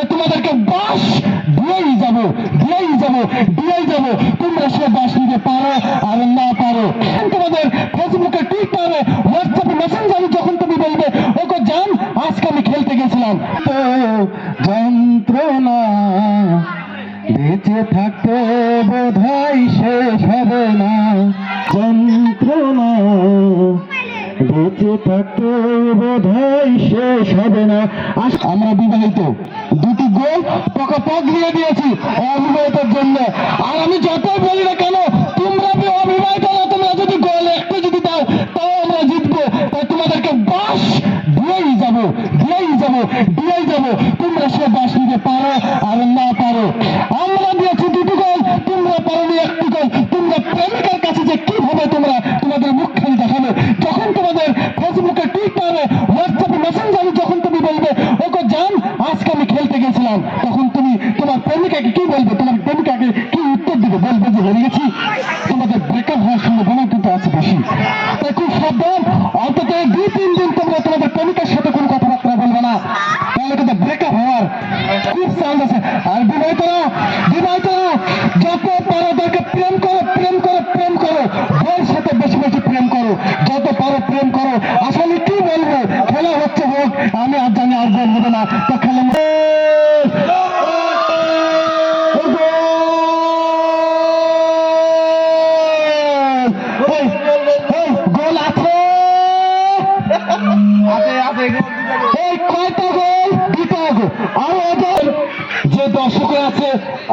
তাই তোমাদেরকে বাস দিয়েই যাব দিয়েই যাব দিয়েই যাব। তোমরা সে বাস নিতে পারো আর না পারো। তোমাদের ফেসবুকে, টুইটারে, হোয়াটসঅ্যাপে মেসেঞ্জারে যখন তুমি বলবে ওকে জান, আজকে আমি খেলতে গেছিলাম। তো যন্ত্রণা বেঁচে থাকতে বোধ হয় শেষ হবে না। যন্ত্রণা বেঁচে থাকতে বোধ হয় শেষ হবে না। আমরা বিবাহিত। দুটি গোল পকা পক দিয়ে দিয়েছি অবিবাহিতের জন্য। আর আমি যতই বলি না কেন, তোমরা অবিবাহিত না, তোমরা যদি গোল একটা যদি দাও, তাও আমরা জিতবো। তাই তোমাদেরকে বাস দিয়েই যাব দিয়েই যাব দিয়েই যাব। তোমরা সে বাস নিতে পারো আর না পারো। আমরা দিয়েছি দুটি গোল, তোমরা পারোনি একটি গোল। তোমরা প্রেমিকার কাছে যে কীভাবে তোমরা গেছিলাম তখন তুমি তোমার প্রেমিকাকে কি বলবে? তোমার প্রেমিকাকে কি উত্তর দিবে? বলবে যে হেরে গেছি। তোমাদের ব্রেকআপ হওয়ার সম্ভাবনা কিন্তু আছে বেশি। তাই খুব সাবধান। অন্তত দুই, তিন দিন তোমরা তোমাদের প্রেমিকার সাথে কোনো কথাবার্তা বলবে না। তাহলে কিন্তু ব্রেকআপ হওয়ার খুব চান্স আছে। আর বিবাহিতরা বিবাহিতরা যত পারো তাকে প্রেম করো প্রেম করো প্রেম করো। বউর সাথে বেশি বেশি প্রেম করো। যত পারো প্রেম করো। আসলে কি বলব? খেলা হচ্ছে হোক, আমি আর জানি আর গোল হবে না।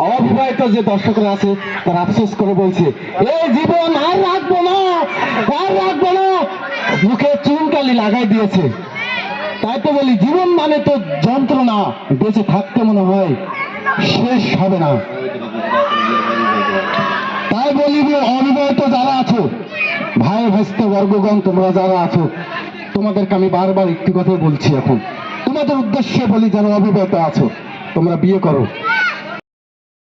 অবিবাহিত যে দর্শকরা আছে, তারা আফসোস করে বলছে এই জীবন আর রাখব না, আর রাখব না। মুখে চুনকালি লাগাই দিয়েছে। তাই তো বলি, জীবন মানে তো যন্ত্রণা, বেঁচে থাকতে মনে হয়, শেষ হবে না। তাই বলি অবিবাহিত যারা আছো, ভাই, ভাস্ত, বর্গগণ, তোমরা যারা আছো, তোমাদেরকে আমি বারবার একটি কথাই বলছি এখন। তোমাদের উদ্দেশ্যে বলি, যারা অবিবাহিত আছো, তোমরা বিয়ে করো।